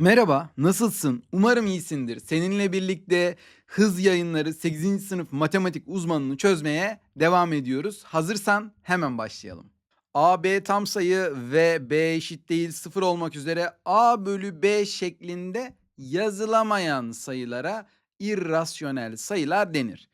Merhaba, nasılsın? Umarım iyisindir. Seninle birlikte hız yayınları 8. sınıf matematik uzmanını çözmeye devam ediyoruz. Hazırsan hemen başlayalım. A, B tam sayı ve B eşit değil 0 olmak üzere A bölü B şeklinde yazılamayan sayılara irrasyonel sayılar denir.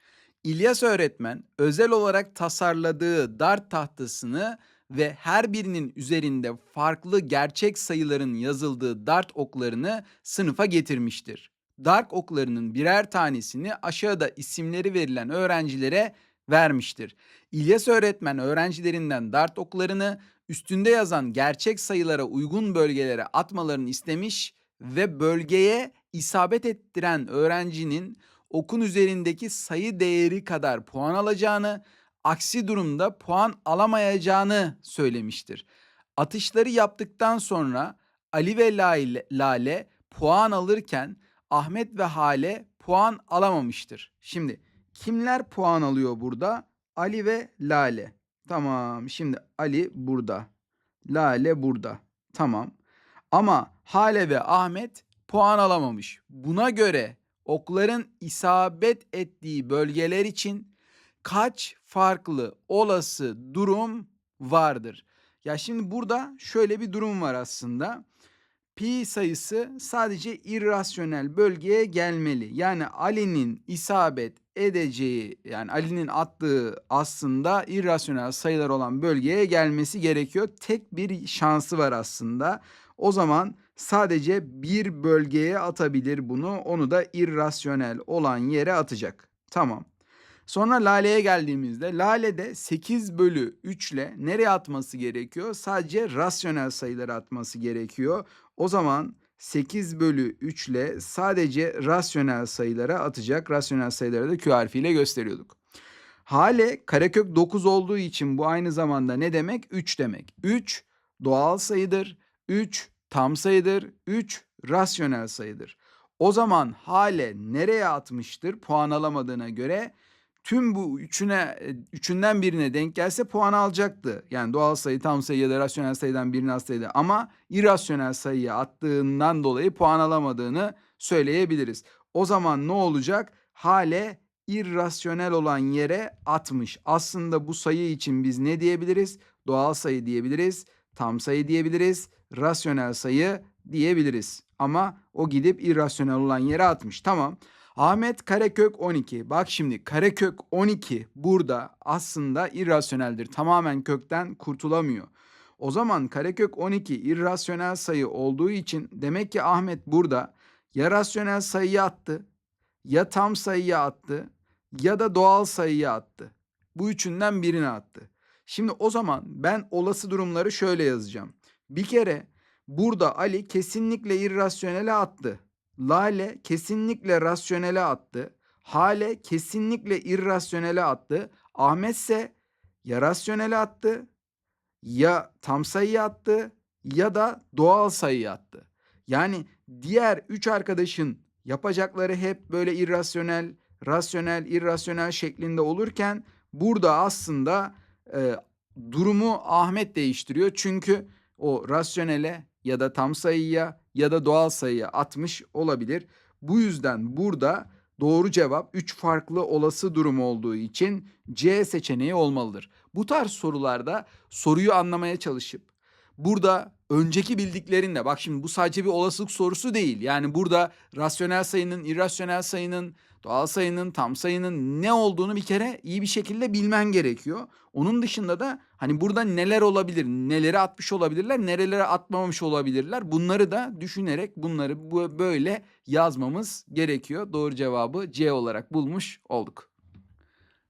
İlyas öğretmen özel olarak tasarladığı dart tahtasını ve her birinin üzerinde farklı gerçek sayıların yazıldığı dart oklarını sınıfa getirmiştir. Dart oklarının birer tanesini aşağıda isimleri verilen öğrencilere vermiştir. İlyas öğretmen öğrencilerinden dart oklarını üstünde yazan gerçek sayılara uygun bölgelere atmalarını istemiş ve bölgeye isabet ettiren öğrencinin okun üzerindeki sayı değeri kadar puan alacağını, aksi durumda puan alamayacağını söylemiştir. Atışları yaptıktan sonra Ali ve Lale, puan alırken Ahmet ve Hale puan alamamıştır. Şimdi kimler puan alıyor burada? Ali ve Lale. Tamam. Şimdi Ali burada. Lale burada. Tamam. Ama Hale ve Ahmet puan alamamış. Buna göre okların isabet ettiği bölgeler için kaç farklı olası durum vardır? Ya şimdi burada şöyle bir durum var aslında. Pi sayısı sadece irrasyonel bölgeye gelmeli. Yani Ali'nin isabet edeceği yani Ali'nin attığı aslında irrasyonel sayılar olan bölgeye gelmesi gerekiyor. Tek bir şansı var aslında. O zaman sadece bir bölgeye atabilir bunu. Onu da irrasyonel olan yere atacak. Tamam. Sonra Lale'ye geldiğimizde Lale'de 8 bölü 3 ile nereye atması gerekiyor? Sadece rasyonel sayıları atması gerekiyor. O zaman 8 bölü 3 ile sadece rasyonel sayılara atacak. Rasyonel sayıları da Q harfiyle gösteriyorduk. Hale karekök 9 olduğu için bu aynı zamanda ne demek? 3 demek. 3 doğal sayıdır. 3 tam sayıdır. 3 rasyonel sayıdır. O zaman Hale nereye atmıştır puan alamadığına göre? Tüm bu üçüne üçünden birine denk gelse puan alacaktı. Yani doğal sayı, tam sayı ya da rasyonel sayıdan birini atsaydı ama irrasyonel sayıya attığından dolayı puan alamadığını söyleyebiliriz. O zaman ne olacak? Hale irrasyonel olan yere atmış. Aslında bu sayı için biz ne diyebiliriz? Doğal sayı diyebiliriz, tam sayı diyebiliriz, rasyonel sayı diyebiliriz. Ama o gidip irrasyonel olan yere atmış. Tamam. Ahmet karekök 12. Bak şimdi karekök 12 burada aslında irrasyoneldir. Tamamen kökten kurtulamıyor. O zaman karekök 12 irrasyonel sayı olduğu için demek ki Ahmet burada ya rasyonel sayıyı attı, ya tam sayıyı attı, ya da doğal sayıyı attı. Bu üçünden birini attı. Şimdi o zaman ben olası durumları şöyle yazacağım. Bir kere burada Ali kesinlikle irrasyonele attı. Lale kesinlikle rasyonele attı. Hale kesinlikle irrasyonele attı. Ahmet ise ya rasyonele attı ya tam sayı attı ya da doğal sayı attı. Yani diğer üç arkadaşın yapacakları hep böyle irrasyonel, rasyonel, irrasyonel şeklinde olurken burada aslında e, durumu Ahmet değiştiriyor. Çünkü o rasyonele ya da tam sayıya ya da doğal sayıya atmış olabilir. Bu yüzden burada doğru cevap 3 farklı olası durum olduğu için C seçeneği olmalıdır. Bu tarz sorularda soruyu anlamaya çalışıp burada önceki bildiklerinle bak şimdi bu sadece bir olasılık sorusu değil. Yani burada rasyonel sayının, irrasyonel sayının, doğal sayının, tam sayının ne olduğunu bir kere iyi bir şekilde bilmen gerekiyor. Onun dışında da hani burada neler olabilir, neleri atmış olabilirler, nerelere atmamış olabilirler. Bunları da düşünerek bunları bu böyle yazmamız gerekiyor. Doğru cevabı C olarak bulmuş olduk.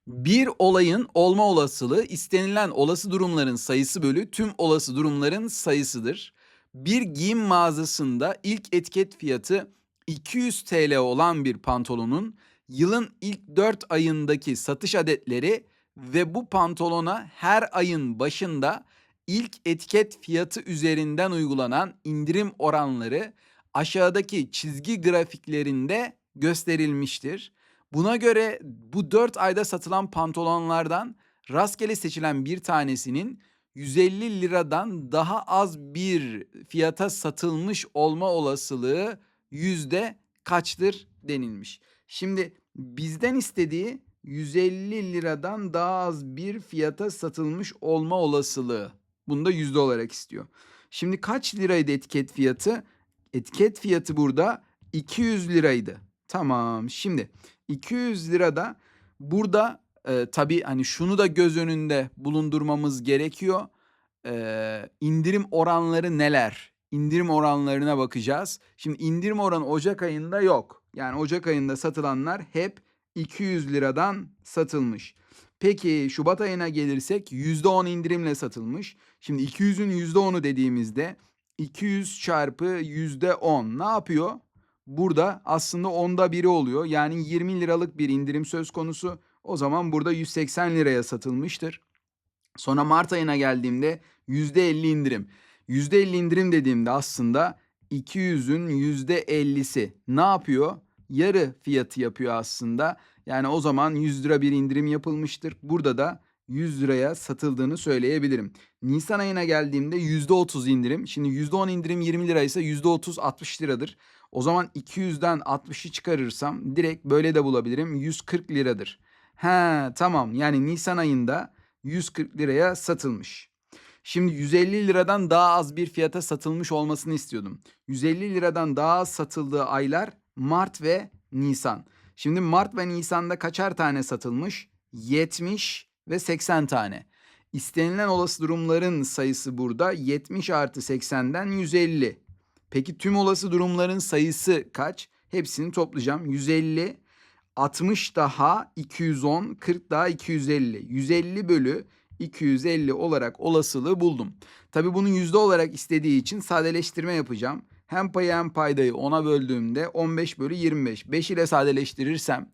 Bir olayın olma olasılığı istenilen olası durumların sayısı bölü tüm olası durumların sayısıdır. Bir giyim mağazasında ilk etiket fiyatı 200 TL olan bir pantolonun yılın ilk 4 ayındaki satış adetleri ve bu pantolona her ayın başında ilk etiket fiyatı üzerinden uygulanan indirim oranları aşağıdaki çizgi grafiklerinde gösterilmiştir. Buna göre bu 4 ayda satılan pantolonlardan rastgele seçilen bir tanesinin 150 liradan daha az bir fiyata satılmış olma olasılığı yüzde kaçtır denilmiş. Şimdi bizden istediği 150 liradan daha az bir fiyata satılmış olma olasılığı. Bunu da yüzde olarak istiyor. Şimdi kaç liraydı etiket fiyatı? Etiket fiyatı burada 200 liraydı. Tamam. Şimdi 200 lirada burada e, tabii hani şunu da göz önünde bulundurmamız gerekiyor. E, indirim oranları neler? İndirim oranlarına bakacağız. Şimdi indirim oranı Ocak ayında yok. Yani Ocak ayında satılanlar hep 200 liradan satılmış. Peki Şubat ayına gelirsek %10 indirimle satılmış. Şimdi 200'ün %10'u dediğimizde 200 çarpı %10 ne yapıyor? Burada aslında onda biri oluyor. Yani 20 liralık bir indirim söz konusu. O zaman burada 180 liraya satılmıştır. Sonra Mart ayına geldiğimde %50 indirim. %50 indirim dediğimde aslında 200'ün %50'si ne yapıyor? Yarı fiyatı yapıyor aslında. Yani o zaman 100 lira bir indirim yapılmıştır. Burada da 100 liraya satıldığını söyleyebilirim. Nisan ayına geldiğimde %30 indirim. Şimdi %10 indirim 20 liraysa %30 60 liradır. O zaman 200'den 60'ı çıkarırsam direkt böyle de bulabilirim. 140 liradır. He tamam yani Nisan ayında 140 liraya satılmış. Şimdi 150 liradan daha az bir fiyata satılmış olmasını istiyordum. 150 liradan daha az satıldığı aylar Mart ve Nisan. Şimdi Mart ve Nisan'da kaçar tane satılmış? 70 ve 80 tane. İstenilen olası durumların sayısı burada 70 artı 80'den 150. Peki tüm olası durumların sayısı kaç? Hepsini toplayacağım. 150, 60 daha 210, 40 daha 250. 150 bölü 250 olarak olasılığı buldum. Tabi bunu yüzde olarak istediği için sadeleştirme yapacağım. Hem payı hem paydayı 10'a böldüğümde 15 bölü 25. 5 ile sadeleştirirsem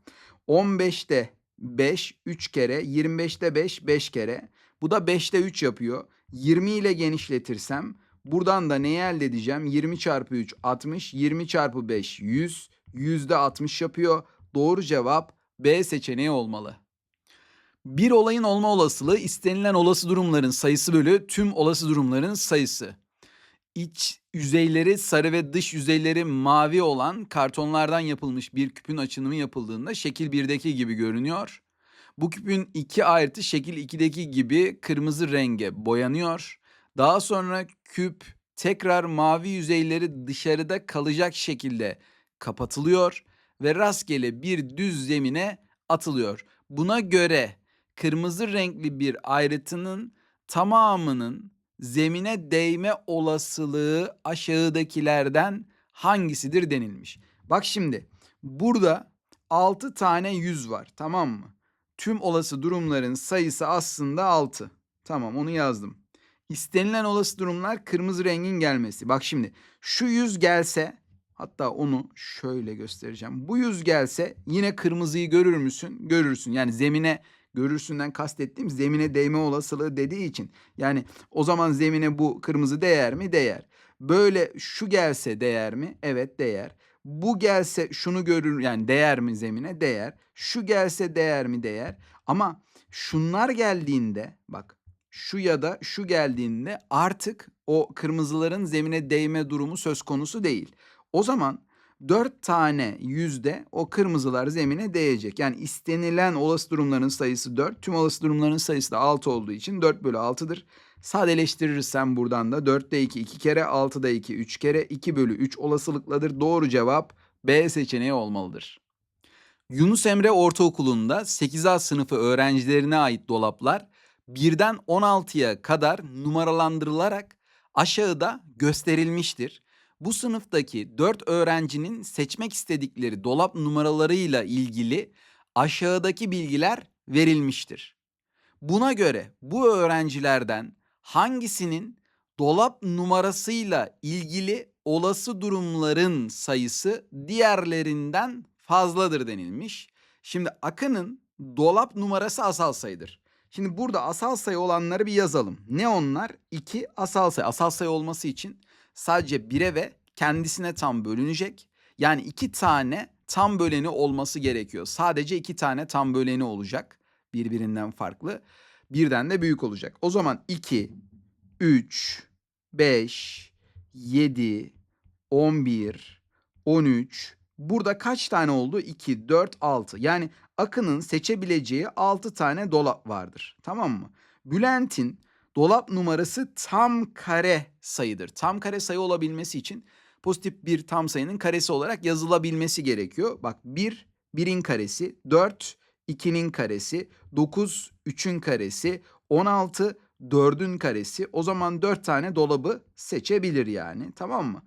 15'te 5 3 kere, 25'te 5 5 kere. Bu da 5'te 3 yapıyor. 20 ile genişletirsem buradan da neyi elde edeceğim? 20 çarpı 3 60, 20 çarpı 5 100, yüzde 60 yapıyor. Doğru cevap B seçeneği olmalı. Bir olayın olma olasılığı istenilen olası durumların sayısı bölü tüm olası durumların sayısı. İç yüzeyleri sarı ve dış yüzeyleri mavi olan kartonlardan yapılmış bir küpün açılımı yapıldığında şekil 1'deki gibi görünüyor. Bu küpün iki ayrıtı şekil 2'deki gibi kırmızı renge boyanıyor. Daha sonra küp tekrar mavi yüzeyleri dışarıda kalacak şekilde kapatılıyor ve rastgele bir düz zemine atılıyor. Buna göre kırmızı renkli bir ayrıtının tamamının zemine değme olasılığı aşağıdakilerden hangisidir denilmiş. Bak şimdi burada 6 tane yüz var tamam mı? Tüm olası durumların sayısı aslında 6. Tamam onu yazdım. İstenilen olası durumlar kırmızı rengin gelmesi. Bak şimdi şu yüz gelse hatta onu şöyle göstereceğim. Bu yüz gelse yine kırmızıyı görür müsün? Görürsün. Yani zemine görürsünden kastettiğim zemine değme olasılığı dediği için. Yani o zaman zemine bu kırmızı değer mi? Değer. Böyle şu gelse değer mi? Evet değer. Bu gelse şunu görür yani değer mi zemine? Değer. Şu gelse değer mi? Değer. Ama şunlar geldiğinde bak şu ya da şu geldiğinde artık o kırmızıların zemine değme durumu söz konusu değil. O zaman 4 tane yüzde o kırmızılar zemine değecek. Yani istenilen olası durumların sayısı 4. Tüm olası durumların sayısı da 6 olduğu için 4 bölü 6'dır. Sadeleştirirsem buradan da 4'te 2 2 kere 6'da 2 3 kere 2 bölü 3 olasılıkladır. Doğru cevap B seçeneği olmalıdır. Yunus Emre Ortaokulu'nda 8A sınıfı öğrencilerine ait dolaplar 1'den 16'ya kadar numaralandırılarak aşağıda gösterilmiştir. Bu sınıftaki 4 öğrencinin seçmek istedikleri dolap numaralarıyla ilgili aşağıdaki bilgiler verilmiştir. Buna göre bu öğrencilerden hangisinin dolap numarasıyla ilgili olası durumların sayısı diğerlerinden fazladır denilmiş. Şimdi Akın'ın dolap numarası asal sayıdır. Şimdi burada asal sayı olanları bir yazalım. Ne onlar? 2 asal sayı. Asal sayı olması için sadece 1'e ve kendisine tam bölünecek. Yani iki tane tam böleni olması gerekiyor. Sadece iki tane tam böleni olacak. Birbirinden farklı. Birden de büyük olacak. O zaman 2, 3, 5, 7, 11, 13. Burada kaç tane oldu? 2, 4, 6. Yani Akın'ın seçebileceği 6 tane dolap vardır. Tamam mı? Bülent'in dolap numarası tam kare sayıdır. Tam kare sayı olabilmesi için pozitif bir tam sayının karesi olarak yazılabilmesi gerekiyor. Bak 1, 1'in karesi, 4, 2'nin karesi, 9, 3'ün karesi, 16, 4'ün karesi. O zaman 4 tane dolabı seçebilir yani. Tamam mı?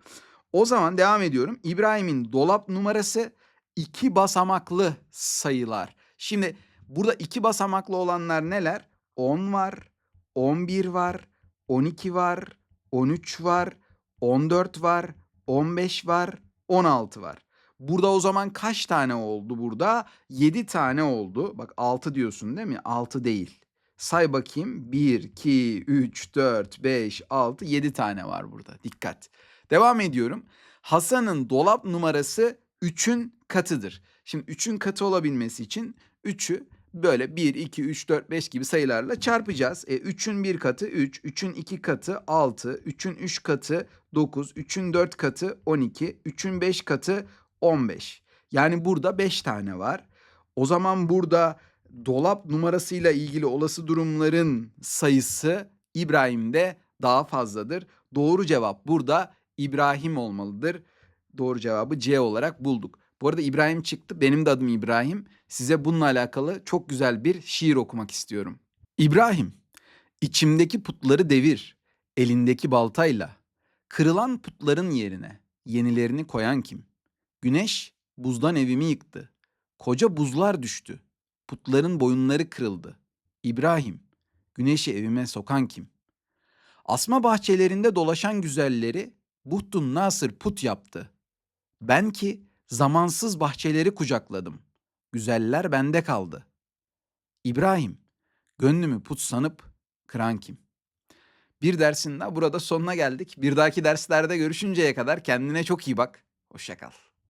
O zaman devam ediyorum. İbrahim'in dolap numarası iki basamaklı sayılar. Şimdi burada iki basamaklı olanlar neler? 10 var, 11 var, 12 var, 13 var, 14 var, 15 var, 16 var. Burada o zaman kaç tane oldu burada? 7 tane oldu. Bak 6 diyorsun değil mi? 6 değil. Say bakayım. 1, 2, 3, 4, 5, 6, 7 tane var burada. Dikkat. Devam ediyorum. Hasan'ın dolap numarası 3'ün katıdır. Şimdi 3'ün katı olabilmesi için 3'ü böyle 1, 2, 3, 4, 5 gibi sayılarla çarpacağız. E, 3'ün 1 katı 3, 3'ün 2 katı 6, 3'ün 3 katı 9, 3'ün 4 katı 12, 3'ün 5 katı 15. Yani burada 5 tane var. O zaman burada dolap numarasıyla ilgili olası durumların sayısı İbrahim'de daha fazladır. Doğru cevap burada İbrahim olmalıdır. Doğru cevabı C olarak bulduk. Bu arada İbrahim çıktı. Benim de adım İbrahim. Size bununla alakalı çok güzel bir şiir okumak istiyorum. İbrahim, içimdeki putları devir, elindeki baltayla. Kırılan putların yerine yenilerini koyan kim? Güneş buzdan evimi yıktı. Koca buzlar düştü. Putların boyunları kırıldı. İbrahim, güneşi evime sokan kim? Asma bahçelerinde dolaşan güzelleri Buhtun Nasır put yaptı. Ben ki zamansız bahçeleri kucakladım. Güzeller bende kaldı. İbrahim, gönlümü put sanıp kıran kim? Bir dersin daha burada sonuna geldik. Bir dahaki derslerde görüşünceye kadar kendine çok iyi bak. Hoşça kal.